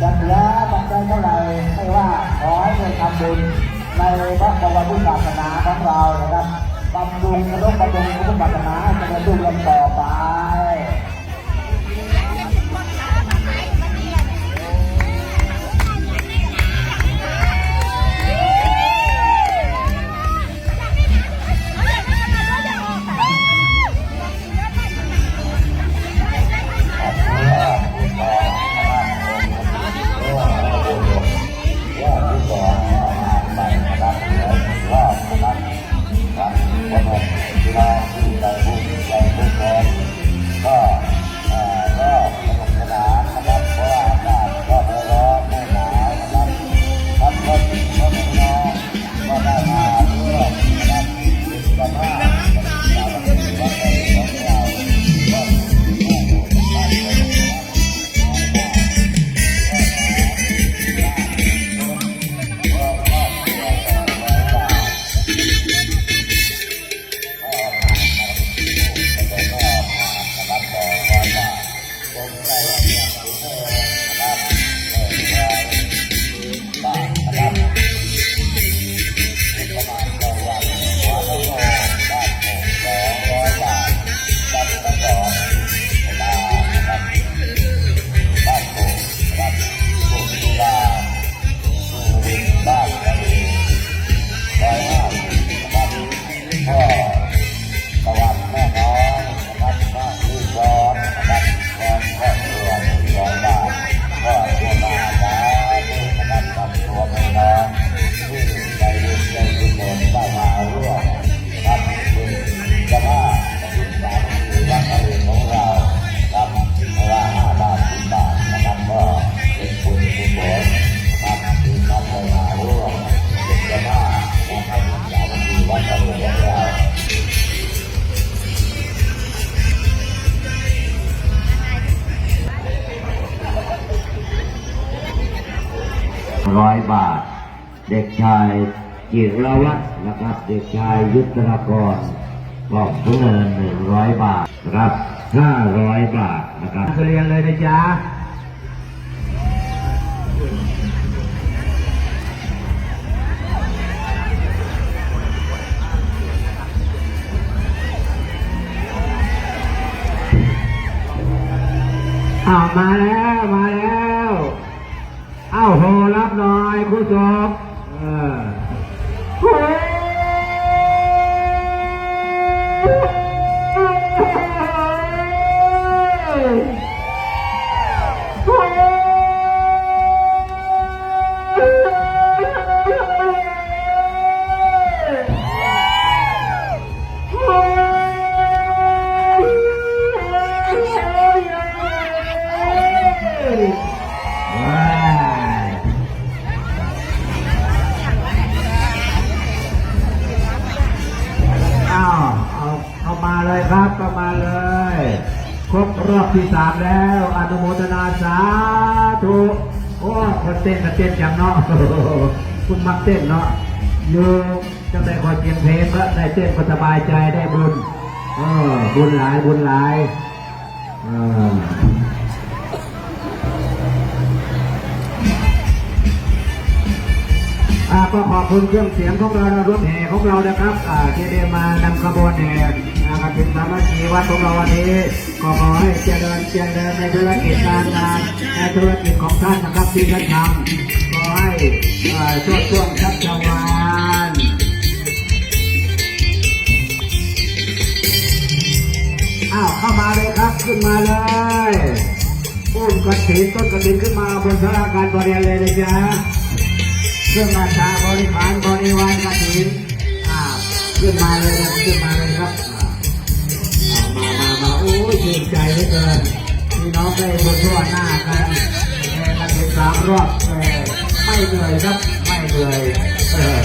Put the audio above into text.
จะเหลือปัจจัยเท่าไหร่ไม่ว่าขอให้เงินทำบุญในพระบรมศาสนาของเรานะครับบำรุงกระดกบำรุง ร้อยบาท เด็กชายจิรวัตรนะครับ เด็กชายยุทธนากรบอกเงินหนึ่งร้อยบาทนะครับห้าร้อยบาทนะครับเรียนเลยนะจ๊ะอ้าวมาแล้ว มาแล้ว อ้าวโหรับหน่อยคุณจบเออ รบรอบที่สามแล้วอนุโมทนาสาธุโอ้คนเต้นมาเต้นจังเนาะคุณมักเต้นเนาะอยู่จังได้คอยเสียงเพลงแล้วได้เต้นก็สบายใจได้บุญเออบุญหลายบุญหลายเอออ่าก็ขอบคุณเครื่องเสียงของเรารถแห่ของเรานะครับที่ได้มานำขบวนแห่ นะครับเป็นสามัคคีวัดของเราวันนี้ก็ขอให้เจริญเจริญในธุรกิจการงานในธุรกิจของท่านนะครับที่ท่านทำขอให้ช่วงช่วงชักชวานอ้าวเข้ามาเลยครับขึ้นมาเลยอุ้มกระถินต้นกระถินขึ้นมาบนสาราการประเรียนเลยนะจ๊ะเครื่องราชาบริพารบริวารกฐินอ่าขึ้นมาเลยนะขึ้นมาเลยครับ มาโอ้ยชื่นใจเหลือเกินพี่น้องได้บนทั่วหน้ากันแข่งกันถึงสามรอบไม่เหนื่อยครับ ไม่เหนื่อยเออ